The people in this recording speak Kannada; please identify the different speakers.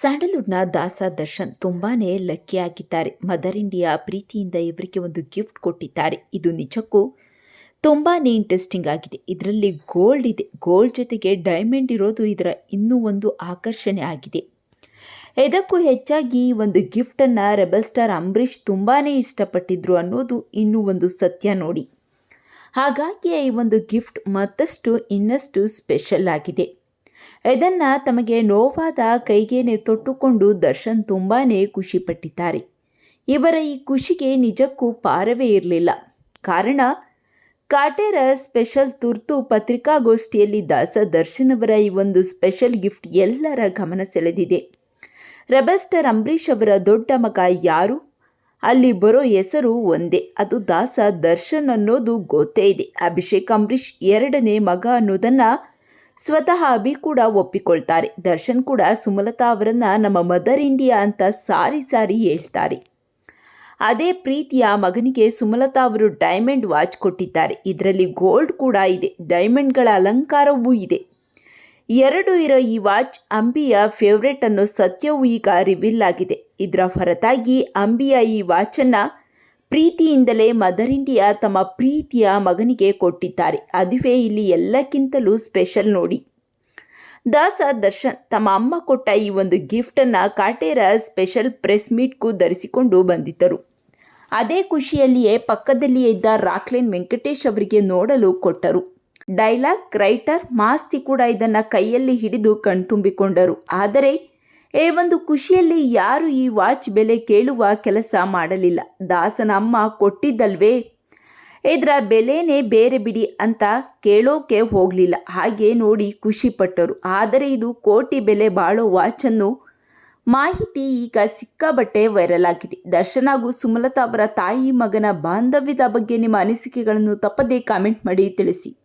Speaker 1: ಸ್ಯಾಂಡಲ್ವುಡ್ನ ದಾಸ ದರ್ಶನ್ ತುಂಬಾನೇ ಲಕ್ಕಿ ಆಗಿದ್ದಾರೆ. ಮದರ್ ಇಂಡಿಯಾ ಪ್ರೀತಿಯಿಂದ ಇವರಿಗೆ ಒಂದು ಗಿಫ್ಟ್ ಕೊಟ್ಟಿದ್ದಾರೆ. ಇದು ನಿಜಕ್ಕೂ ತುಂಬಾನೇ ಇಂಟ್ರೆಸ್ಟಿಂಗ್ ಆಗಿದೆ. ಇದರಲ್ಲಿ ಗೋಲ್ಡ್ ಇದೆ. ಗೋಲ್ಡ್ ಜೊತೆಗೆ ಡೈಮಂಡ್ ಇರೋದು ಇದರ ಇನ್ನೂ ಒಂದು ಆಕರ್ಷಣೆ ಆಗಿದೆ. ಇದಕ್ಕೂ ಹೆಚ್ಚಾಗಿ ಒಂದು ಗಿಫ್ಟನ್ನು ರೆಬಲ್ ಸ್ಟಾರ್ ಅಂಬರೀಷ್ ತುಂಬಾನೇ ಇಷ್ಟಪಟ್ಟಿದ್ರು ಅನ್ನೋದು ಇನ್ನೂ ಒಂದು ಸತ್ಯ ನೋಡಿ. ಹಾಗಾಗಿ ಈ ಒಂದು ಗಿಫ್ಟ್ ಮತ್ತಷ್ಟು ಇನ್ನಷ್ಟು ಸ್ಪೆಷಲ್ ಆಗಿದೆ. ಇದನ್ನು ತಮಗೆ ನೋವಾದ ಕೈಗೇನೆ ತೊಟ್ಟುಕೊಂಡು ದರ್ಶನ್ ತುಂಬಾ ಖುಷಿಪಟ್ಟಿದ್ದಾರೆ. ಇವರ ಈ ಖುಷಿಗೆ ನಿಜಕ್ಕೂ ಪಾರವೇ ಇರಲಿಲ್ಲ. ಕಾರಣ, ಕಾಟೇರ ಸ್ಪೆಷಲ್ ತುರ್ತು ಪತ್ರಿಕಾಗೋಷ್ಠಿಯಲ್ಲಿ ದಾಸ ದರ್ಶನ್ ಅವರ ಈ ಒಂದು ಸ್ಪೆಷಲ್ ಗಿಫ್ಟ್ ಎಲ್ಲರ ಗಮನ ಸೆಳೆದಿದೆ. ರೆಬಸ್ಟರ್ ಸ್ಟಾರ್ ಅಂಬರೀಷ್ ಅವರ ದೊಡ್ಡ ಮಗ ಯಾರು? ಅಲ್ಲಿ ಬರೋ ಹೆಸರು ಒಂದೇ, ಅದು ದಾಸ ದರ್ಶನ್ ಅನ್ನೋದು ಗೊತ್ತೇ ಇದೆ. ಅಭಿಷೇಕ್ ಅಂಬರೀಷ್ ಎರಡನೇ ಮಗ ಅನ್ನೋದನ್ನ ಸ್ವತಃ ಅಭಿ ಕೂಡ ಒಪ್ಪಿಕೊಳ್ತಾರೆ. ದರ್ಶನ್ ಕೂಡ ಸುಮಲತಾ ಅವರನ್ನ ನಮ್ಮ ಮದರ್ ಇಂಡಿಯಾ ಅಂತ ಸಾರಿ ಸಾರಿ ಹೇಳ್ತಾರೆ. ಅದೇ ಪ್ರೀತಿಯ ಮಗನಿಗೆ ಸುಮಲತಾ ಅವರು ಡೈಮಂಡ್ ವಾಚ್ ಕೊಟ್ಟಿದ್ದಾರೆ. ಇದರಲ್ಲಿ ಗೋಲ್ಡ್ ಕೂಡ ಇದೆ. ಡೈಮಂಡ್ಗಳ ಅಲಂಕಾರವೂ ಇದೆ. ಎರಡು ಇರೋ ಈ ವಾಚ್ ಅಂಬಿಯ ಫೇವ್ರೇಟ್ ಅನ್ನೋ ಸತ್ಯವೂ ಈಗ ರಿವೀಲ್ ಆಗಿದೆ. ಇದರ ಹೊರತಾಗಿ ಅಂಬಿಯ ಈ ವಾಚನ್ನು ಪ್ರೀತಿಯಿಂದಲೇ ಮದರ್ ಇಂಡಿಯಾ ತಮ್ಮ ಪ್ರೀತಿಯ ಮಗನಿಗೆ ಕೊಟ್ಟಿದ್ದಾರೆ. ಅದುವೇ ಇಲ್ಲಿ ಎಲ್ಲಕ್ಕಿಂತಲೂ ಸ್ಪೆಷಲ್ ನೋಡಿ. ದಾಸ ದರ್ಶನ್ ತಮ್ಮ ಅಮ್ಮ ಕೊಟ್ಟ ಈ ಒಂದು ಗಿಫ್ಟನ್ನು ಕಾಟೇರ ಸ್ಪೆಷಲ್ ಪ್ರೆಸ್ ಮೀಟ್ಗೂ ಧರಿಸಿಕೊಂಡು ಬಂದಿದ್ದರು. ಅದೇ ಖುಷಿಯಲ್ಲಿಯೇ ಪಕ್ಕದಲ್ಲಿಯೇ ಇದ್ದ ರಾಕ್ಲೇನ್ ವೆಂಕಟೇಶ್ ಅವರಿಗೆ ನೋಡಲು ಕೊಟ್ಟರು. ಡೈಲಾಗ್, ರೈಟರ್, ಮಾಸ್ತಿ ಕೂಡ ಇದನ್ನು ಕೈಯಲ್ಲಿ ಹಿಡಿದು ಕಣ್ತುಂಬಿಕೊಂಡರು. ಆದರೆ ಈ ಒಂದು ಖುಷಿಯಲ್ಲಿ ಯಾರು ಈ ವಾಚ್ ಬೆಲೆ ಕೇಳುವ ಕೆಲಸ ಮಾಡಲಿಲ್ಲ. ದಾಸನ ಅಮ್ಮ ಕೊಟ್ಟಿದ್ದಲ್ವೇ? ಇದರ ಬೆಲೆನೇ ಬೇರೆ ಬಿಡಿ ಅಂತ ಕೇಳೋಕೆ ಹೋಗಲಿಲ್ಲ. ಹಾಗೆ ನೋಡಿ ಖುಷಿಪಟ್ಟರು. ಆದರೆ ಇದು ಕೋಟಿ ಬೆಲೆ ಬಾಳೋ ವಾಚನ್ನು ಮಾಹಿತಿ ಈಗ ಸಿಕ್ಕಾಬಟ್ಟೆ ವೈರಲ್ ಆಗಿದೆ. ದರ್ಶನ್ ಹಾಗೂ ಸುಮಲತಾ ಅವರ ತಾಯಿ ಮಗನ ಬಾಂಧವ್ಯದ ಬಗ್ಗೆ ನಿಮ್ಮ ಅನಿಸಿಕೆಗಳನ್ನು ತಪ್ಪದೇ ಕಾಮೆಂಟ್ ಮಾಡಿ ತಿಳಿಸಿ.